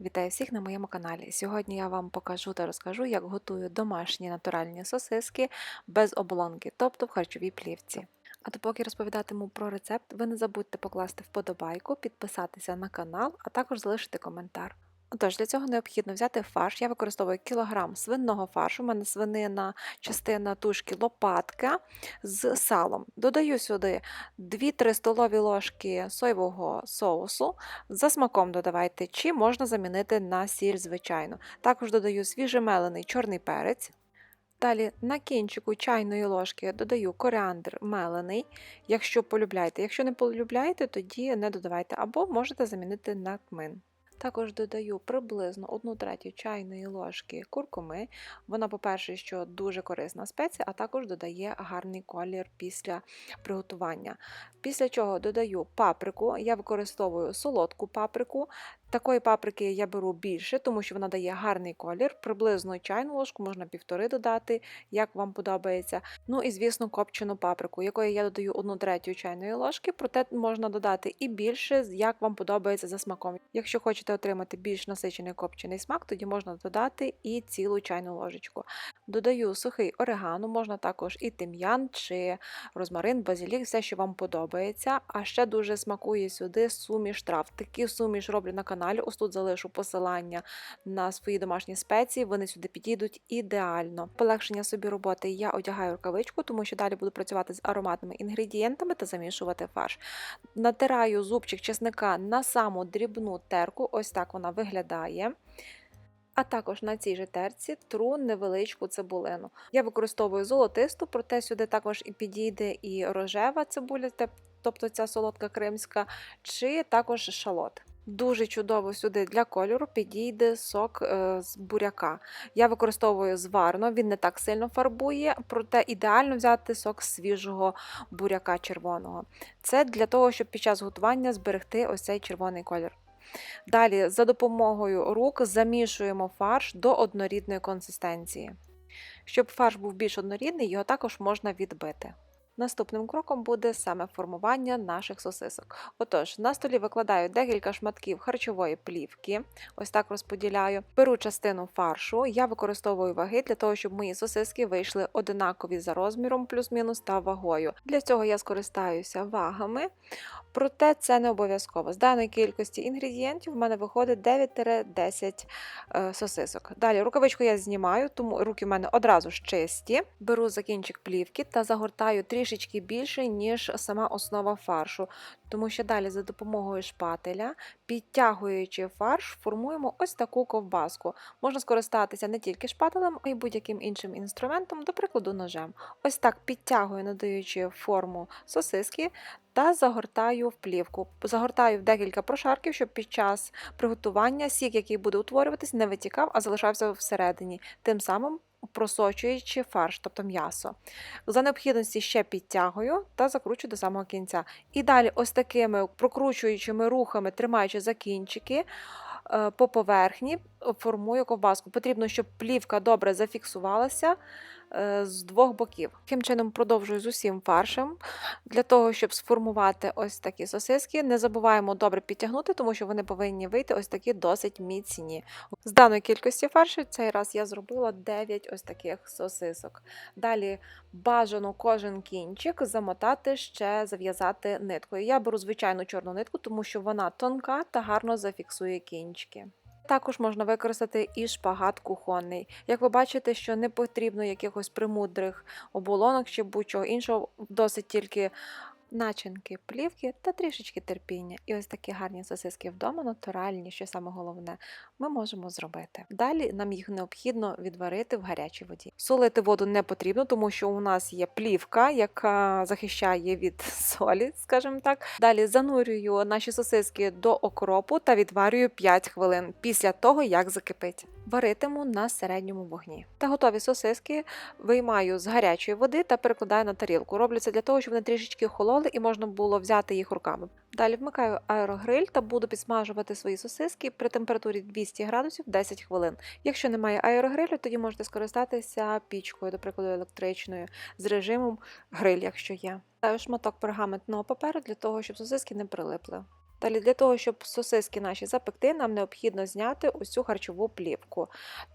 Вітаю всіх на моєму каналі. Сьогодні я вам покажу та розкажу, як готую домашні натуральні сосиски без оболонки, тобто в харчовій плівці. А допоки розповідатиму про рецепт, ви не забудьте покласти вподобайку, підписатися на канал, а також залишити коментар. Отож, для цього необхідно взяти фарш. Я використовую кілограм свинного фаршу, у мене свинина, частина тушки, лопатка з салом. Додаю сюди 2-3 столові ложки соєвого соусу. За смаком додавайте, чи можна замінити на сіль, звичайно. Також додаю свіжемелений чорний перець. Далі на кінчику чайної ложки додаю коріандр мелений, якщо полюбляєте. Якщо не полюбляєте, тоді не додавайте, або можете замінити на кмин. Також додаю приблизно 1 третю чайної ложки куркуми. Вона, по-перше, що дуже корисна спеція, а також додає гарний колір після приготування. Після чого додаю паприку. Я використовую солодку паприку. Такої паприки я беру більше, тому що вона дає гарний колір. Приблизно чайну ложку можна півтори додати, як вам подобається. Ну і, звісно, копчену паприку, якої я додаю 1 третю чайної ложки, проте можна додати і більше, як вам подобається за смаком. Якщо хочете отримати більш насичений копчений смак, тоді можна додати і цілу чайну ложечку. Додаю сухий орегано, можна також і тим'ян, чи розмарин, базилік, все, що вам подобається. А ще дуже смакує сюди суміш трав. Такі суміш роблю на каналі. Ось тут залишу посилання на свої домашні спеції, вони сюди підійдуть ідеально. Полегшення собі роботи я одягаю рукавичку, тому що далі буду працювати з ароматними інгредієнтами та замішувати фарш. Натираю зубчик чесника на саму дрібну терку, ось так вона виглядає. А також на цій же терці тру невеличку цибулину. Я використовую золотисту, проте сюди також і підійде і рожева цибуля, тобто ця солодка кримська, чи також шалот. Дуже чудово сюди для кольору підійде сок е, з буряка. Я використовую зварно, він не так сильно фарбує, проте ідеально взяти сок свіжого буряка червоного. Це для того, щоб під час готування зберегти ось цей червоний колір. Далі, за допомогою рук замішуємо фарш до однорідної консистенції. Щоб фарш був більш однорідний, його також можна відбити. Наступним кроком буде саме формування наших сосисок. Отож, на столі викладаю декілька шматків харчової плівки, ось так розподіляю. Беру частину фаршу, я використовую ваги для того, щоб мої сосиски вийшли одинакові за розміром, плюс-мінус та вагою. Для цього я скористаюся вагами, проте це не обов'язково. З даної кількості інгредієнтів в мене виходить 9-10 е, сосисок. Далі рукавичку я знімаю, тому руки в мене одразу ж чисті. Беру закінчик плівки та загортаю трішки трішечки більше, ніж сама основа фаршу, тому що далі за допомогою шпателя, підтягуючи фарш, формуємо ось таку ковбаску. Можна скористатися не тільки шпателем, а й будь-яким іншим інструментом, до прикладу, ножем. Ось так підтягую, надаючи форму сосиски. Та загортаю в плівку. Загортаю в декілька прошарків, щоб під час приготування сік, який буде утворюватись, не витікав, а залишався всередині. Тим самим просочуючи фарш, тобто м'ясо. За необхідності ще підтягую та закручую до самого кінця. І далі, ось такими прокручуючими рухами, тримаючи за кінчики. Е, по поверхні формую ковбаску. Потрібно, щоб плівка добре зафіксувалася з двох боків. Таким чином продовжую з усім фаршем. Для того, щоб сформувати ось такі сосиски, не забуваємо добре підтягнути, тому що вони повинні вийти ось такі досить міцні. З даної кількості фаршу цей раз я зробила 9 ось таких сосисок. Далі бажано кожен кінчик замотати ще зав'язати ниткою. Я беру звичайну чорну нитку, тому що вона тонка та гарно зафіксує кінчики. Також можна використати і шпагат кухонний. Як ви бачите, що не потрібно якихось примудрих оболонок чи будь-чого іншого, досить тільки начинки, плівки та трішечки терпіння. І ось такі гарні сосиски вдома, натуральні, що саме головне, ми можемо зробити. Далі нам їх необхідно відварити в гарячій воді. Солити воду не потрібно, тому що у нас є плівка, яка захищає від солі, скажімо так. Далі занурюю наші сосиски до окропу та відварюю 5 хвилин після того, як закипить. Варитиму на середньому вогні. Та готові сосиски виймаю з гарячої води та перекладаю на тарілку. Роблю це для того, щоб вони трішечки хололи і можна було взяти їх руками. Далі вмикаю аерогриль та буду підсмажувати свої сосиски при температурі 200 градусів 10 хвилин. Якщо немає аерогрилю, тоді можете скористатися пічкою, до прикладу, електричною, з режимом гриль, якщо є. Ставлю шматок пергаментного паперу для того, щоб сосиски не прилипли. Далі для того, щоб сосиски наші запекти, нам необхідно зняти ось харчову плівку.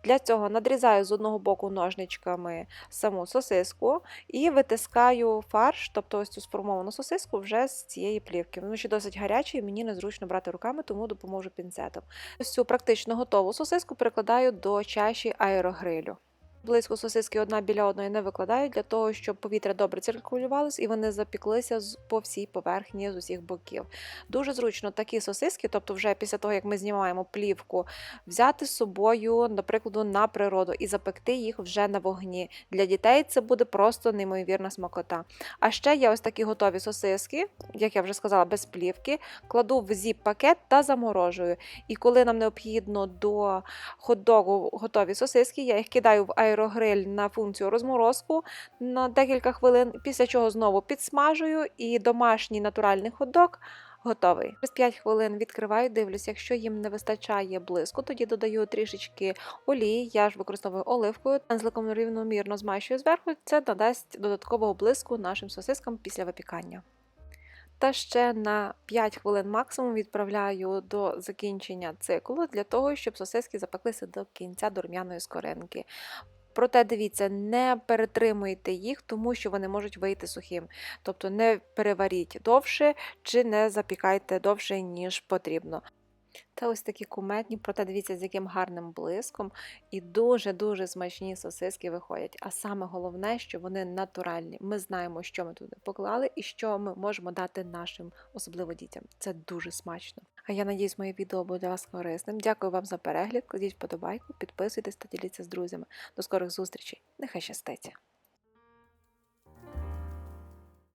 Для цього надрізаю з одного боку ножничками саму сосиску і витискаю фарш, тобто ось цю сформовану сосиску вже з цієї плівки. Воно ще досить гаряче і мені незручно брати руками, тому допоможу пінцетом. Ось практично готову сосиску перекладаю до чаші аерогрилю. Близько сосиски одна біля одної не викладаю для того, щоб повітря добре циркулювалось і вони запіклися по всій поверхні з усіх боків. Дуже зручно такі сосиски, тобто вже після того, як ми знімаємо плівку, взяти з собою, наприклад, на природу і запекти їх вже на вогні. Для дітей це буде просто неймовірна смакота. А ще є ось такі готові сосиски, як я вже сказала, без плівки, кладу в зіп-пакет та заморожую. І коли нам необхідно до хот-догу готові сосиски, я їх кидаю в аерогриль на функцію розморозку на декілька хвилин, після чого знову підсмажую і домашній натуральний хот-дог готовий. Через 5 хвилин відкриваю, дивлюсь, якщо їм не вистачає блиску, тоді додаю трішечки олії, я ж використовую оливкою, пензликом рівномірно змащую зверху, це надасть додаткового блиску нашим сосискам після випікання. Та ще на 5 хвилин максимум відправляю до закінчення циклу для того, щоб сосиски запеклися до кінця до рум'яної скоринки. Проте дивіться, не перетримуйте їх, тому що вони можуть вийти сухим. Тобто не переваріть довше чи не запікайте довше, ніж потрібно. Та ось такі куметні, проте дивіться, з яким гарним блиском і дуже-дуже смачні сосиски виходять. А саме головне, що вони натуральні. Ми знаємо, що ми туди поклали і що ми можемо дати нашим, особливо дітям. Це дуже смачно. А я надіюсь, моє відео буде для вас корисним. Дякую вам за перегляд. Кладіть вподобайку, підписуйтесь та діліться з друзями. До скорих зустрічей. Нехай щастить!